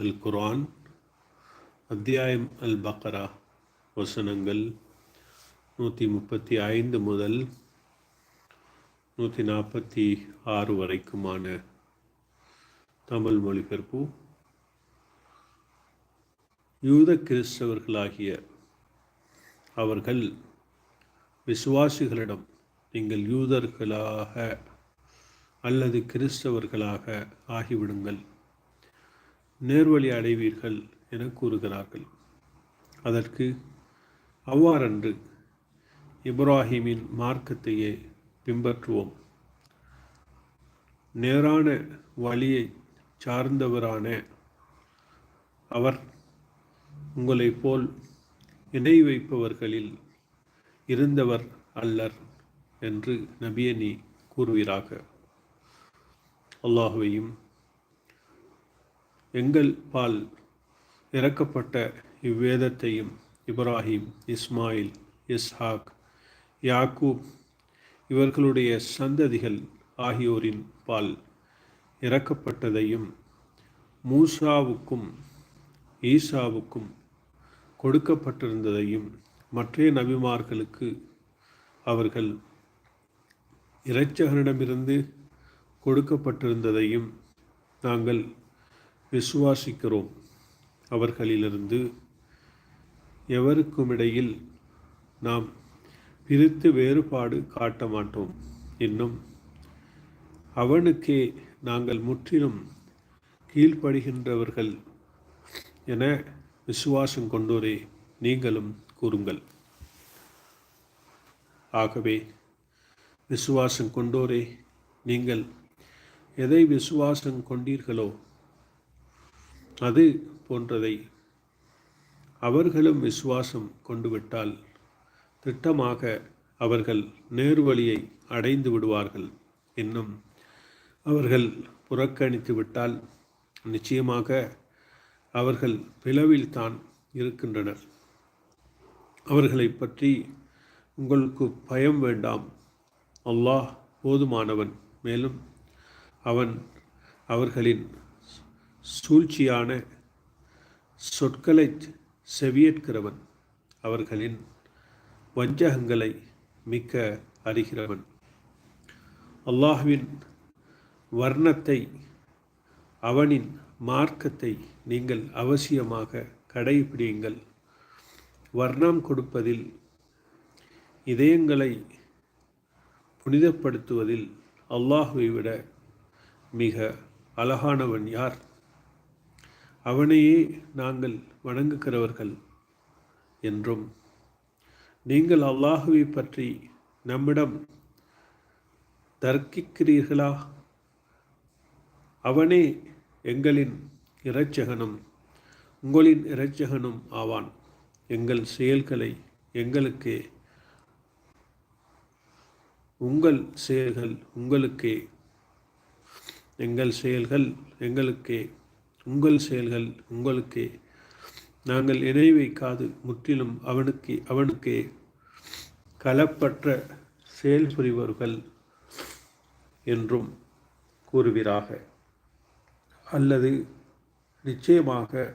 அல் குரான் அத்தியாயம் அல் பக்ரா வசனங்கள் நூற்றி முப்பத்தி ஐந்து முதல் நூற்றி நாற்பத்தி ஆறு வரைக்குமான தமிழ் மொழிபெயர்ப்பு. யூத கிறிஸ்தவர்களாகிய அவர்கள் விசுவாசிகளிடம் நீங்கள் யூதர்களாக அல்லது கிறிஸ்தவர்களாக ஆகிவிடுங்கள். நேர்வழி அடைவீர்கள் என கூறுகிறார்கள். அதற்கு அவ்வாறன்று இப்ராஹிமின் மார்க்கத்தையே பின்பற்றுவோம். நேரான வழியை சார்ந்தவரான அவர் உங்களைப் போல் இணை வைப்பவர்களில் இருந்தவர் அல்லர் என்று நபியனி கூறுவீராக. அல்லாஹுவையும் எங்கள் பால் இறக்கப்பட்ட இவ்வேதத்தையும் இப்ராஹிம் இஸ்மாயில் இஸ்ஹாக் யாக்கூப் இவர்களுடைய சந்ததிகள் ஆகியோரின் பால் இறக்கப்பட்டதையும் மூசாவுக்கும் ஈசாவுக்கும் கொடுக்கப்பட்டிருந்ததையும் மற்ற நபிமார்களுக்கு அவர்கள் இறைச்சகனிடமிருந்து கொடுக்கப்பட்டிருந்ததையும் நாங்கள் விசுவாசிக்கிறோம். அவர்களிலிருந்து எவருக்குமிடையில் நாம் பிரித்து வேறுபாடு காட்ட மாட்டோம் இன்னும் அவனுக்கே நாங்கள் முற்றிலும் கீழ்ப்படுகின்றவர்கள் என விசுவாசம் கொண்டோரே நீங்களும் கூறுங்கள். ஆகவே விசுவாசம் கொண்டோரே நீங்கள் எதை விசுவாசம் கொண்டீர்களோ அது போன்றதை அவர்களும் விசுவாசம் கொண்டுவிட்டால் திட்டமாக அவர்கள் நேர்வழியை அடைந்து விடுவார்கள் இன்னும் அவர்கள் புறக்கணித்து விட்டால் நிச்சயமாக அவர்கள் பிளவில்தான் இருக்கின்றனர். அவர்களை பற்றி உங்களுக்கு பயம் வேண்டாம். அல்லாஹ் போதுமானவன். மேலும் அவன் அவர்களின் சூழ்ச்சியான சொற்களை செவியேற்கிறவன் அவர்களின் வஞ்சகங்களை மிக்க அறிகிறவன். அல்லாஹுவின் வர்ணத்தை அவனின் மார்க்கத்தை நீங்கள் அவசியமாக கடைபிடியுங்கள் வர்ணம் கொடுப்பதில் இதயங்களை புனிதப்படுத்துவதில் அல்லாஹுவை விட மிக அழகானவன் யார்? அவனையே நாங்கள் வணங்குகிறவர்கள் என்றும் நீங்கள் அல்லாஹுவை பற்றி நம்மிடம் தர்க்கிக்கிறீர்களா? அவனே எங்களின் இறைச்சகனும் உங்களின் இறைச்சகனும் ஆவான். எங்கள் செயல்களை எங்களுக்கே உங்கள் செயல்கள் உங்களுக்கே எங்கள் செயல்கள் எங்களுக்கே உங்கள் செயல்கள் உங்களுக்கே. நாங்கள் இணை வைக்காது முற்றிலும் அவனுக்கு அவனுக்கே. களப்பற்ற செயல் புரிவர்கள் என்றும் கூறுவீராக. அல்லது நிச்சயமாக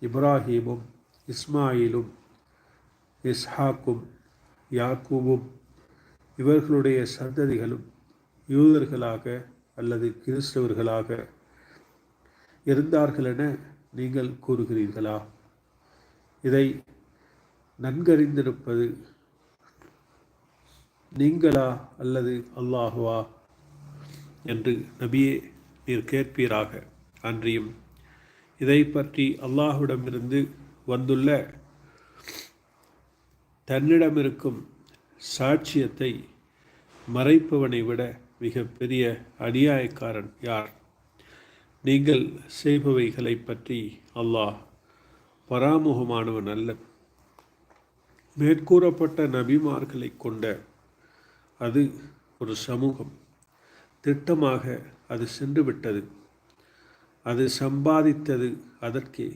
இப்ராஹீமும் இஸ்மாயிலும் இஸ்ஹாக்கும் யாக்கூபும் இவர்களுடைய சந்ததிகளும் யூதர்களாக அல்லது கிறிஸ்தவர்களாக இருந்தார்கள் என நீங்கள் கூறுகிறீர்களா? இதை நன்கறிந்திருப்பது நீங்களா அல்லது அல்லாஹுவா? என்று நபியே நீர் கேட்பீராக. அன்றியும் இதை பற்றி அல்லாஹுடமிருந்து வந்துள்ள தன்னிடமிருக்கும் சாட்சியத்தை மறைப்பவனை விட மிக பெரிய அநியாயக்காரன் யார்? நீங்கள் செய்பவைகளை பற்றி அல்லாஹ் பராமுகமானவன் அல்ல. மேற்கூறப்பட்ட நபிமார்களை கொண்ட அது ஒரு சமூகம். திட்டமாக அது சென்று விட்டது அது சம்பாதித்தது அதற்கே.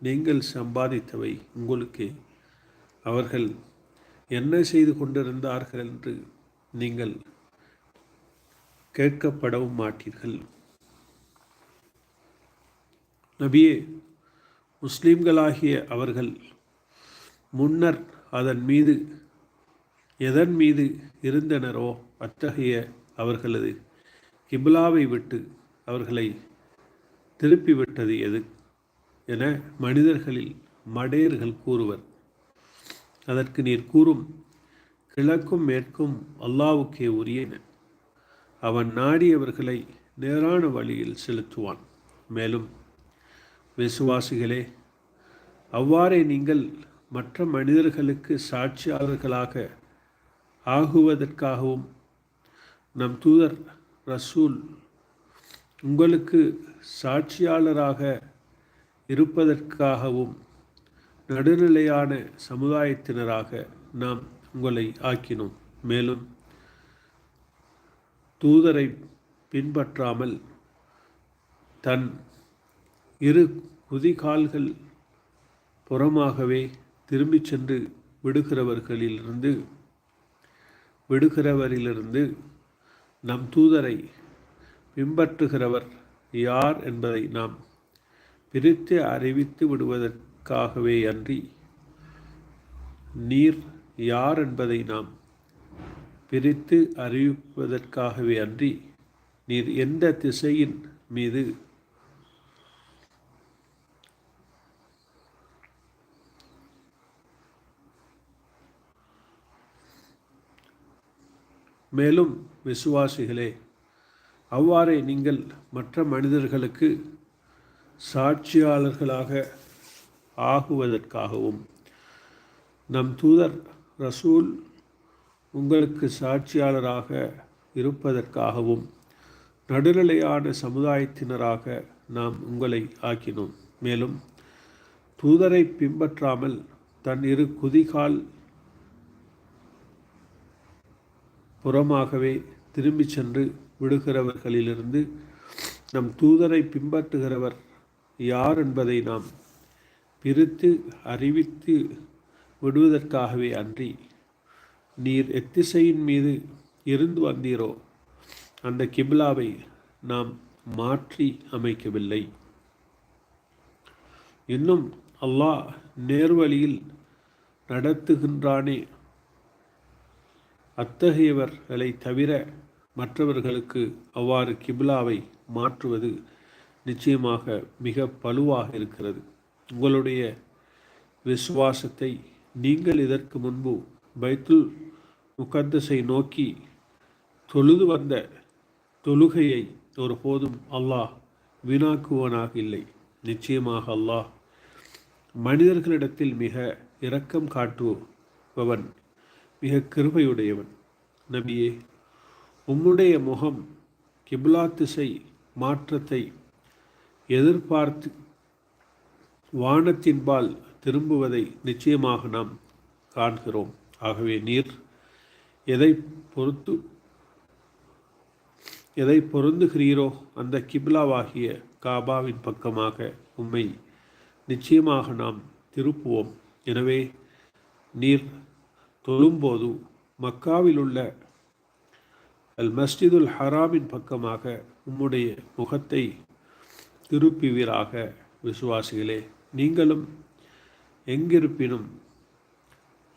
நீங்கள் சம்பாதித்தவை உங்களுக்கே. அவர்கள் என்ன செய்து கொண்டிருந்தார்கள் என்று நீங்கள் கேட்கப்படவும் மாட்டீர்கள். நபியே முஸ்லீம்களாகிய அவர்கள் முன்னர் அதன் மீது எதன் மீது இருந்தனரோ அத்தகைய அவர்களது கிபிலாவை விட்டு அவர்களை திருப்பிவிட்டது எது என மனிதர்களில் மடையர்கள் கூறுவர். அதற்கு நீர் கூறும் கிழக்கும் மேற்கும் அல்லாவுக்கே உரியன அவன் நாடியவர்களை நேரான வழியில் செலுத்துவான். மேலும் விசுவாசிகளே அவ்வாறே நீங்கள் மற்ற மனிதர்களுக்கு சாட்சியாளர்களாக ஆகுவதற்காகவும் நம் தூதர் ரசூல் உங்களுக்கு சாட்சியாளராக இருப்பதற்காகவும் நடுநிலையான சமுதாயத்தினராக நாம் உங்களை ஆக்கினோம். மேலும் தூதரை பின்பற்றாமல் தன் இரு குதிகால்கள் புறமாகவே திரும்பிச் சென்று விடுகிறவர்களிலிருந்து விடுகிறவரிலிருந்து நம் தூதரை பின்பற்றுகிறவர் யார் என்பதை நாம் பிரித்து அறிவித்து விடுவதற்காகவே அன்றி நீர் யார் என்பதை நாம் பிரித்து அறிவிப்பதற்காகவே அன்றி நீர் எந்த திசையின் மீது மேலும் விசுவாசிகளே அவ்வாறே நீங்கள் மற்ற மனிதர்களுக்கு சாட்சியாளர்களாக ஆகுவதற்காகவும் நம் தூதர் ரசூல் உங்களுக்கு சாட்சியாளராக இருப்பதற்காகவும் நடுநிலையான சமுதாயத்தினராக நாம் உங்களை ஆக்கினோம். மேலும் தூதரை பின்பற்றாமல் தன் இரு குதிகால் புறமாகவே திரும்பிச் சென்று விடுகிறவர்களிலிருந்து நம் தூதரை பின்பற்றுகிறவர் யார் என்பதை நாம் பிரித்து அறிவித்து விடுவதற்காகவே அன்றி நீர் எத்திசையின் மீது இருந்து வந்தீரோ? அந்த கிபிலாவை நாம் மாற்றி அமைக்கவில்லை. இன்னும் அல்லாஹ் நேர்வழியில் நடத்துகின்றானே. அத்தகையவர்களை தவிர மற்றவர்களுக்கு அவ்வாறு கிபிலாவை மாற்றுவது நிச்சயமாக மிக பழுவாக இருக்கிறது. உங்களுடைய விசுவாசத்தை நீங்கள் இதற்கு முன்பு பைத்துல் முகத்தஸை நோக்கி தொழுது வந்த தொழுகையை ஒருபோதும் அல்லாஹ் வீணாக்குவனாக இல்லை. நிச்சயமாக அல்லாஹ் மனிதர்களிடத்தில் மிக இரக்கம் காட்டுபவன். மிக கிருபையுடையவன். நபியே உம்முடைய முகம் கிப்லா திசை மாற்றத்தை எதிர்பார்த்து வானத்தின்பால் திரும்புவதை நிச்சயமாக நாம் காண்கிறோம். ஆகவே நீர் எதை பொறுத்து எதை பொருந்துகிறீரோ அந்த கிப்லாவாகிய காபாவின் பக்கமாக உம்மை நிச்சயமாக நாம் திருப்புவோம். எனவே நீர் தொழும்போது மக்காவில் உள்ள அல் மஸ்ஜிதுல் ஹராமின் பக்கமாக உம்முடைய முகத்தை திருப்பிவீராக விசுவாசிகளே. நீங்களும் எங்கிருப்பினும்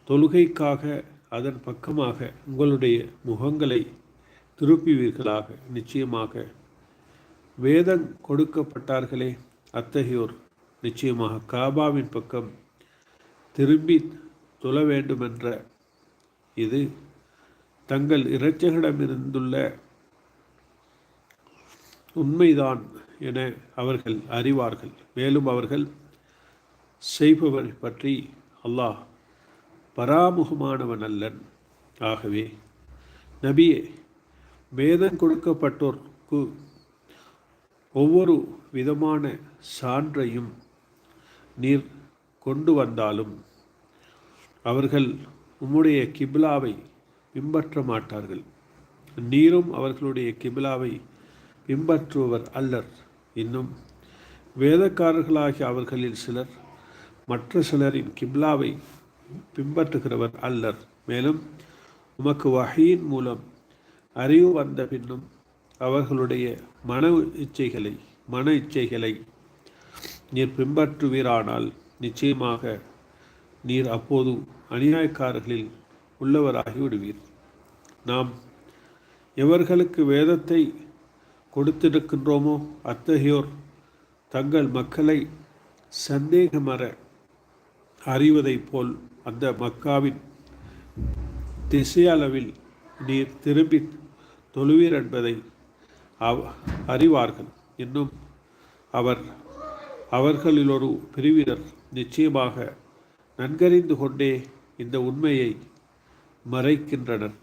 தொழுகைக்காக அதன் பக்கமாக உங்களுடைய முகங்களை திருப்புவீர்களாக. நிச்சயமாக வேதம் கொடுக்கப்பட்டார்களே. அத்தகையோர் நிச்சயமாக காபாவின் பக்கம் திரும்பி தொழ வேண்டுமென்ற இது தங்கள் இறைச்சகளிடமிருந்துள்ள உண்மைதான் என அவர்கள் அறிவார்கள். மேலும் அவர்கள் செய்பவர் பற்றி அல்லாஹ் பராமுகமானவன் அல்லன் ஆகவே நபியே வேதம் கொடுக்கப்பட்டோர்க்கு ஒவ்வொரு விதமான சான்றையும் நீர் கொண்டு வந்தாலும் அவர்கள் உம்முடைய கிபிலாவை பின்பற்ற மாட்டார்கள். நீரும் அவர்களுடைய கிபிலாவை பின்பற்றுபவர் அல்லர். இன்னும் வேதக்காரர்களாகிய அவர்களில் சிலர் மற்ற சிலரின் கிப்லாவை பின்பற்றுகிறவர் அல்லர். மேலும் உமக்கு வகையின் மூலம் அறிவு வந்த பின்னும் அவர்களுடைய மன இச்சைகளை மன இச்சைகளை நீர் பின்பற்றுவீரானால் நிச்சயமாக நீர் அப்போது அநியாயக்காரர்களில் உள்ளவராகி விடுவீர் நாம் எவர்களுக்கு வேதத்தை கொடுத்திருக்கின்றோமோ அத்தகையோர் தங்கள் மக்களை சந்தேகமற அறிவதைப் போல் அந்த மக்காவின் திசையளவில் நீர் திரும்பி தொழுவீர் என்பதை அவ் அறிவார்கள். இன்னும் அவர் அவர்களில் ஒரு பிரிவினர் நிச்சயமாக நன்கறிந்து கொண்டே இந்த உண்மையை மறைக்கின்றனர்.